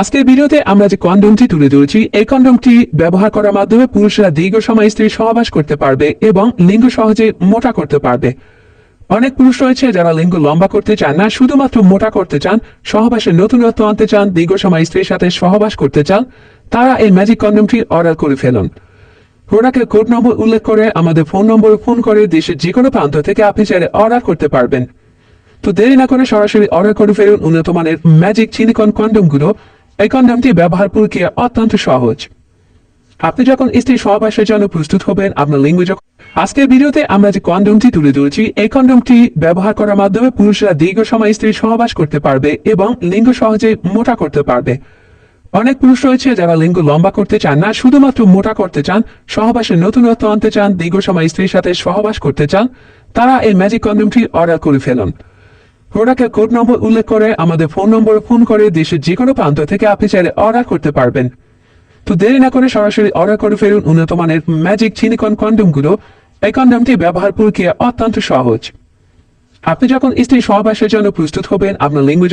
আজকের ভিডিওতে আমরা যে কন্ডমটি তুলে ধরেছি, এই কন্ডমটি ব্যবহার করার মাধ্যমে পুরুষরা দীর্ঘ সময় স্ত্রী সহবাস করতে পারবে এবং লিঙ্গ সহজে মোটা করতে পারবে। অনেক পুরুষ রয়েছে যারা লিঙ্গ লম্বা করতে চান না, শুধুমাত্র মোটা করতে চান সহবাসের নতুনত্ব আনতে চান, দীর্ঘ সময় স্ত্রীর সাথে সহবাস করতে চান, তারা এই ম্যাজিক কন্ডমটি অর্ডার করে ফেলুন। প্রোডাক্টের কোড নম্বর উল্লেখ করে আমাদের ফোন নম্বরে ফোন করে দেশের যে কোনো প্রান্ত থেকে আপনি চাইলে অর্ডার করতে পারবেন। তো দেরি না করে সরাসরি অর্ডার করে ফেলুন উন্নত মানের ম্যাজিক চিনিকন কন্ডমগুলো। এই কন্ডমটি ব্যবহার প্রক্রিয়া অত্যন্ত সহজ। আপনি যখন স্ত্রী সহবাসের জন্য প্রস্তুত হবেন, আপনার লিঙ্গ যখন আজকের ভিডিওতে আমরা যে কন্ডমটি তুলে ধরেছি, এই কন্ডমটি ব্যবহার করার মাধ্যমে পুরুষরা দীর্ঘ সময় স্ত্রী সহবাস করতে পারবে এবং লিঙ্গ সহজে মোটা করতে পারবে। অনেক পুরুষ রয়েছে যারা লিঙ্গ লম্বা করতে চান না, শুধুমাত্র মোটা করতে চান, সহবাসের নতুনত্ব আনতে চান, দীর্ঘ সময় স্ত্রীর সাথে সহবাস করতে চান, তারা এই ম্যাজিক কন্ডমটি অর্ডার করে ফেলুন। প্রোডাক্টের কোড নম্বর উল্লেখ করে আমাদের ফোন নম্বরে ফোন করে দেশের যে কোনো প্রান্ত থেকে আপনি চাইলে অর্ডার করতে পারবেন। তো দেরি না করে সরাসরি অর্ডার করে ফেরুন উন্নত মানের ম্যাজিক চিনিকন কন্ডমগুলো। এই কন্ডমটি ব্যবহার প্রক্রিয়া অত্যন্ত সহজ। আপনি যখন স্ত্রী সহবাসের জন্য প্রস্তুত হবেন, আপনার লিঙ্গ